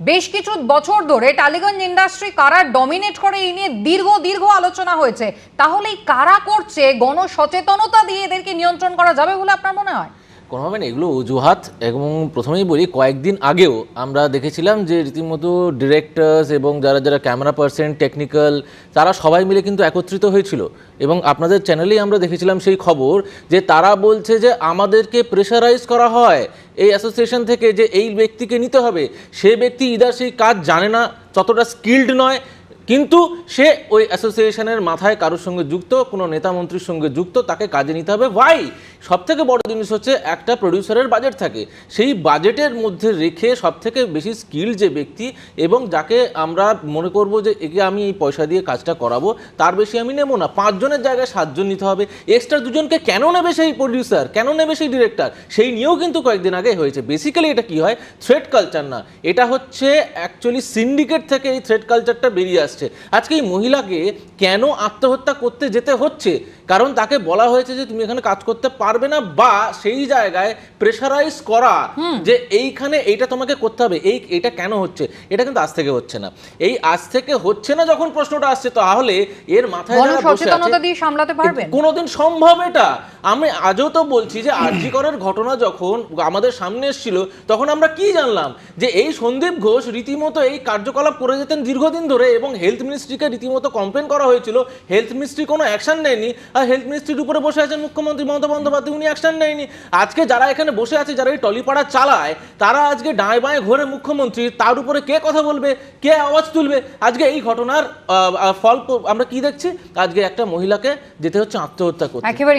বেশ কিছু বছর ধরে টালিগঞ্জ ইন্ডাস্ট্রি কারা ডমিনেট করে, এই নিয়ে দীর্ঘ দীর্ঘ আলোচনা হয়েছে। তাহলে কারা করছে? গণসচেতনতা দিয়ে এদেরকে নিয়ন্ত্রণ করা যাবে বলে আপনার মনে হয়? কোনোভাবে না, এগুলো অজুহাত। এবং প্রথমেই বলি, কয়েকদিন আগেও আমরা দেখেছিলাম যে রীতিমতো ডিরেক্টরস এবং যারা যারা ক্যামেরা পার্সন টেকনিক্যাল তারা সবাই মিলে কিন্তু একত্রিত হয়েছিল। এবং আপনাদের চ্যানেলেই আমরা দেখেছিলাম সেই খবর যে তারা বলছে যে আমাদেরকে প্রেশারাইজ করা হয় এই অ্যাসোসিয়েশন থেকে যে এই ব্যক্তিকে নিতে হবে। সে ব্যক্তি ইদার সেই কাজ জানে না, ততটা স্কিল্ড নয়, কিন্তু সে ওই অ্যাসোসিয়েশনের মাথায় কারোর সঙ্গে যুক্ত, কোনো নেতা মন্ত্রীর সঙ্গে যুক্ত, তাকে কাজে নিতে হবে। ভাই সব থেকে বড় জিনিস হচ্ছে একটা প্রডিউসারের বাজেট থাকে। সেই বাজেটের মধ্যে রেখে সব থেকে বেশি স্কিল যে ব্যক্তি এবং যাকে আমরা মনে করব যে, একে আমি এই পয়সা দিয়ে কাজটা করাবো, তার বেশি আমি নেব না। পাঁচজনের জায়গায় সাতজন নিতে হবে। এক্সট্রা দুজনকে কেন নেবে সেই প্রডিউসার কেন নেবে সেই ডিরেক্টর সেই নিয়েও কিন্তু কয়েকদিন আগে হয়েছে। বেসিক্যালি এটা কি হয়? থ্রেড কালচার না। এটা হচ্ছে অ্যাকচুয়ালি সিন্ডিকেট থেকে এই থ্রেড কালচারটা বেরিয়ে আসছে। আজকে এই মহিলাকে কেন আত্মহত্যা করতে যেতে হচ্ছে? কারণ তাকে বলা হয়েছে যে তুমি এখানে কাজ করতে পারবে না বা সেই জায়গায় প্রেশারাইজ করা যে এইখানে এইটা তোমাকে করতে হবে এই এটা কেন হচ্ছে? এটা কিন্তু আজ থেকে হচ্ছে না। এই আজ থেকে হচ্ছে না যখন প্রশ্নটা আসছে তাহলে এর মাথায় আছে দিয়ে সামলাতে পারবেন। কোনোদিন সম্ভব এটা। আমি আজও তো বলছি যে আরজি করার ঘটনা যখন আমাদের সামনে এসেছিল তখন আমরা কি জানলাম? যে এই সন্দীপ ঘোষ রীতিমতো এই কার্যকলাপ করে যেতেন দীর্ঘদিন ধরে এবং হেলথ মিনিস্ট্রিকে রীতিমতো কমপ্লেন করা হয়েছিল। হেলথ মিনিস্ট্রি কোনো অ্যাকশন নেয়নি। আর হেলথ মিনিস্ট্রির উপরে বসে আছেন মুখ্যমন্ত্রী মমতা বন্দ্যোপাধ্যায়, উনি অ্যাকশন নেয়নি আজকে যারা এখানে বসে আছে, যারা এই টলিপাড়া চালায়, তারা আজকে ডাঁয় বাঁয়ে ঘোরে মুখ্যমন্ত্রী। তার উপরে কে কথা বলবে? কে আওয়াজ তুলবে? আজকে এই ঘটনার ফল আমরা কি দেখছি? আজকে একটা মহিলাকে যেতে হচ্ছে আত্মহত্যা করতে। একেবারে